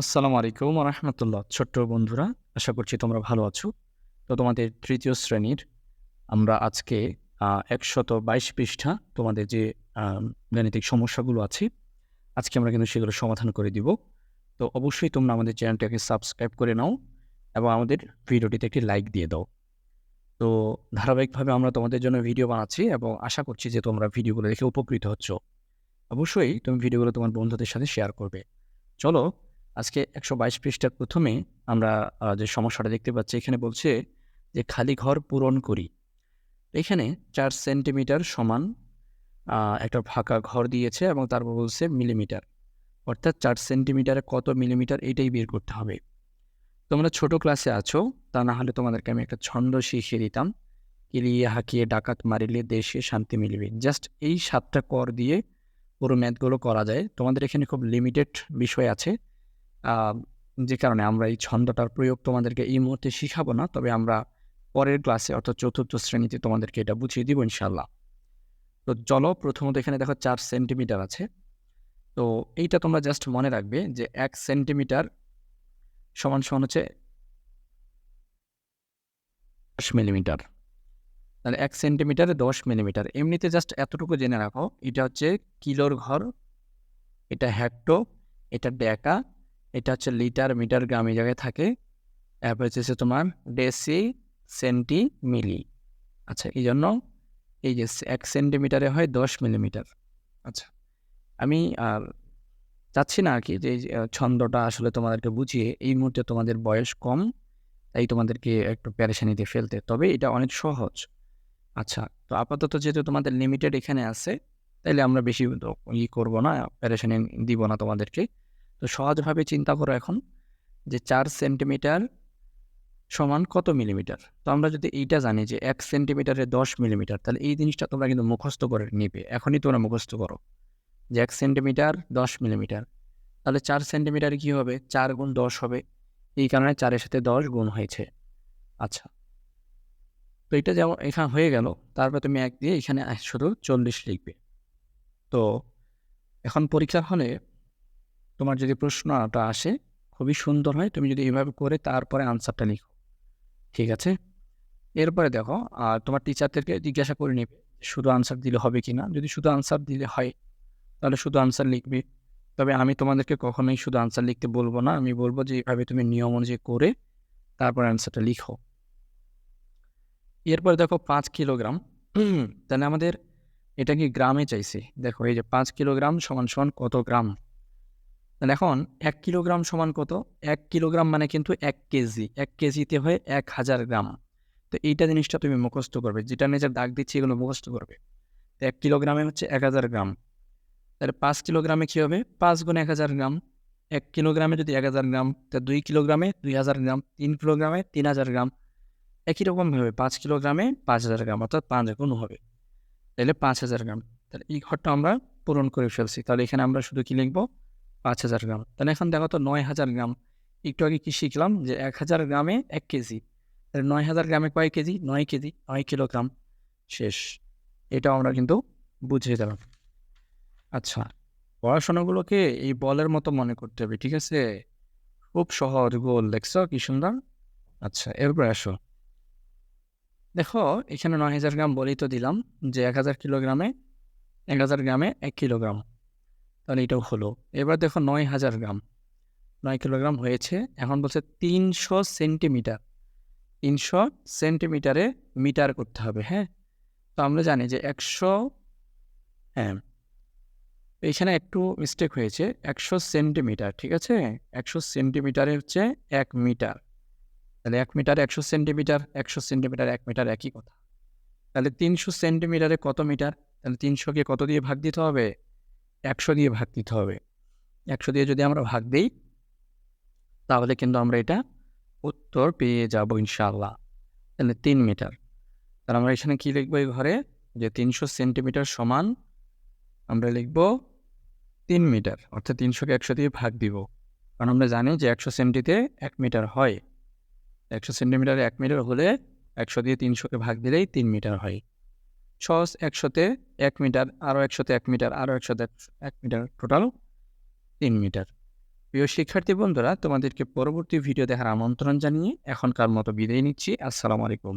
আসসালামু আলাইকুম রহমতুল্লাহ। ছোট্ট বন্ধুরা, আশা করছি তোমরা ভালো আছো। তো তোমাদের তৃতীয় শ্রেণির আমরা আজকে একশত বাইশ পৃষ্ঠা তোমাদের যে গাণিতিক সমস্যাগুলো আছে, আজকে আমরা কিন্তু সেগুলো সমাধান করে দিব। তো অবশ্যই তোমরা আমাদের চ্যানেলটাকে সাবস্ক্রাইব করে নাও এবং আমাদের ভিডিওটিতে একটি লাইক দিয়ে দাও। তো ধারাবাহিকভাবে আমরা তোমাদের জন্য ভিডিও বানাচ্ছি এবং আশা করছি যে তোমরা ভিডিওগুলো দেখে উপকৃত হচ্ছ। অবশ্যই তুমি ভিডিওগুলো তোমার বন্ধুদের সাথে শেয়ার করবে। চলো আজকে একশো বাইশ পৃষ্ঠার প্রথমে আমরা যে সমস্যাটা দেখতে পাচ্ছি, এখানে বলছে যে খালি ঘর পূরণ করি। এখানে চার সেন্টিমিটার সমান একটা ফাঁকা ঘর দিয়েছে এবং তারপর বলছে মিলিমিটার। অর্থাৎ চার সেন্টিমিটারে কত মিলিমিটার এটাই বের করতে হবে। তোমরা ছোট ক্লাসে আছো, তা না হলে তোমাদেরকে আমি একটা ছন্দ শিখিয়ে দিতাম। কিলিয়ে হাঁকিয়ে ডাকাত মারিলে দেশে শান্তি মিলবে। জাস্ট এই সাতটা কর দিয়ে পুরো ম্যাথগুলো করা যায়। তোমাদের এখানে খুব লিমিটেড বিষয় আছে। যে কারণে আমরা এই ছন্দটার প্রয়োগ তোমাদেরকে এই মুহূর্তে শিখাবো না, তবে আমরা পরের ক্লাসে অর্থাৎ চতুর্থ শ্রেণীতে তোমাদেরকে এটা বুঝিয়ে দিব ইনশাল্লাহ তো চলো প্রথমত এখানে দেখো চার সেন্টিমিটার আছে। তো এইটা তোমরা জাস্ট মনে রাখবে যে এক সেন্টিমিটার সমান সমান হচ্ছে দশ মিলিমিটার। তাহলে এক সেন্টিমিটারে দশ মিলিমিটার। এমনিতে জাস্ট এতটুকু জেনে রাখো, এটা হচ্ছে কিলোর ঘর, এটা হেক্টো এটা ডেকা এটা হচ্ছে লিটার মিটার গ্রাম জায়গায় থাকে। তারপর হচ্ছে তোমার ডেসি সেন্টি মিলি আচ্ছা এই জন্য এই যে এক সেন্টিমিটারে হয় দশ মিলিমিটার আচ্ছা আমি আর চাচ্ছি না আর কি যে ছন্দটা আসলে তোমাদেরকে বুঝিয়ে এই মুহূর্তে তোমাদের বয়স কম, তাই তোমাদেরকে একটু প্যারেশানিতে ফেলতে। তবে এটা অনেক সহজ। আচ্ছা তো আপাতত যেহেতু তোমাদের লিমিটেড এখানে আছে, তাইলে আমরা বেশি ই করব না প্যারেশানি দিব না তোমাদেরকে। তো সহজভাবে চিন্তা করো এখন যে চার সেন্টিমিটার সমান কত মিলিমিটার? তো আমরা যদি এইটা জানি যে এক সেন্টিমিটারে দশ মিলিমিটার, তাহলে এই জিনিসটা তোমরা কিন্তু মুখস্থ করে নিবে। এখনই তোমরা মুখস্থ করো যে এক সেন্টিমিটার দশ মিলিমিটার, তাহলে চার সেন্টিমিটার কি হবে? চার গুণ দশ হবে। এই কারণে চারের সাথে দশ গুণ হয়েছে। আচ্ছা। তো এটা যেমন এখানে হয়ে গেল, তারপর তুমি এক দিয়ে এখানে শুধু চল্লিশ লিখবে। তো এখন পরীক্ষার হলে তোমার যদি প্রশ্নটা আসে, খুবই সুন্দর হয়, তুমি যদি এভাবে করে তারপরে আনসারটা লিখো। ঠিক আছে? এরপরে দেখো আর তোমার টিচারদেরকে জিজ্ঞাসা করে নেবে শুধু আনসার দিলে হবে কি না যদি শুধু আনসার দিলে হয়, তাহলে শুধু আনসার লিখবে। তবে আমি তোমাদেরকে কখনোই শুধু আনসার লিখতে বলব না। আমি বলব যে, এভাবে তুমি নিয়ম অনুযায়ী করে তারপর আনসারটা লিখো। এরপরে দেখো, পাঁচ কিলোগ্রাম তাহলে আমাদের এটা কি গ্রামে চাইছে? দেখো, এই যে পাঁচ কিলোগ্রাম সমান সমান কত গ্রাম? তাহলে এখন এক কিলোগ্রাম সমান কত? এক কিলোগ্রাম মানে কিন্তু এক কেজি। এক কেজিতে হয় এক হাজার গ্রাম। তো এইটা জিনিসটা তুমি মুখস্থ করবে। যেটা নিজের দাগ দিচ্ছে এগুলো মুখস্থ করবে। তো এক কিলোগ্রামে হচ্ছে এক হাজার গ্রাম। তাহলে পাঁচ কিলোগ্রামে কী হবে? পাঁচ গুণ এক হাজার গ্রাম। এক কিলোগ্রামে যদি এক হাজার গ্রাম, তা দুই কিলোগ্রামে দুই হাজার গ্রাম, তিন কিলোগ্রামে তিন হাজার গ্রাম। একই রকমভাবে পাঁচ কিলোগ্রামে পাঁচ হাজার গ্রাম, অর্থাৎ পাঁচ গুণ হবে। তাহলে পাঁচ হাজার গ্রাম। তাহলে এই ঘরটা আমরা পূরণ করে ফেলছি। তাহলে এখানে আমরা শুধু কী লিখব? পাঁচ হাজার গ্রাম। তাহলে এখন দেখো তো নয় হাজার গ্রাম। একটু আগে কি শিখলাম যে এক হাজার গ্রামে এক কেজি। তাহলে নয় হাজার গ্রামে কয় কেজি? নয় কেজি, নয় কিলোগ্রাম। শেষ। এটাও আমরা কিন্তু বুঝিয়ে দিলাম আচ্ছা পড়াশোনাগুলোকে এই বলের মতো মনে করতে হবে, ঠিক আছে? খুব সহজ গোল, দেখছ? কি সুন্দর? আচ্ছা এরপর আসো। দেখো, এখানে নয় হাজার গ্রাম বলেই তো দিলাম যে এক হাজার কিলোগ্রামে, এক হাজার গ্রামে এক কিলোগ্রাম। তাহলে এটাও হলো। এবার দেখো নয় হাজার গ্রাম। নয় কিলোগ্রাম হয়েছে, এখন বলছে তিনশো সেন্টিমিটার। তিনশো সেন্টিমিটারে মিটার করতে হবে হ্যাঁ? তো আমরা জানি যে একশো হ্যাঁ এখানে একটু মিস্টেক হয়েছে, একশো সেন্টিমিটার, ঠিক আছে? একশো সেন্টিমিটারে হচ্ছে এক মিটার। তাহলে এক মিটার একশো সেন্টিমিটার একশো সেন্টিমিটার, এক মিটার একই কথা। তাহলে তিনশো সেন্টিমিটারে কত মিটার? তাহলে তিনশোকে কত দিয়ে ভাগ দিতে হবে? একশো দিয়ে ভাগ দিতে হবে। একশো দিয়ে যদি আমরা ভাগ দিই, তাহলে কিন্তু আমরা এটা উত্তর পেয়ে যাব ইনশাআল্লাহ। তাহলে তিন মিটার। তাহলে আমরা এখানে কী লিখব এই ঘরে? যে তিনশো সেন্টিমিটার সমান আমরা লিখব তিন মিটার, অর্থাৎ তিনশোকে একশো দিয়ে ভাগ দিব। কারণ আমরা জানি যে একশো সেন্টিতে এক মিটার হয়। একশো সেন্টিমিটার এক মিটার হলে একশো দিয়ে তিনশোকে ভাগ দিলেই তিন মিটার হয়। সহজ একশোতে এক মিটার, আরও একশোতে এক মিটার, আরও একশোতে এক মিটার টোটাল তিন মিটার। প্রিয় শিক্ষার্থী বন্ধুরা, তোমাদেরকে পরবর্তী ভিডিও দেখার আমন্ত্রণ জানিয়ে এখনকার মতো বিদায় নিচ্ছি। আসসালামু আলাইকুম।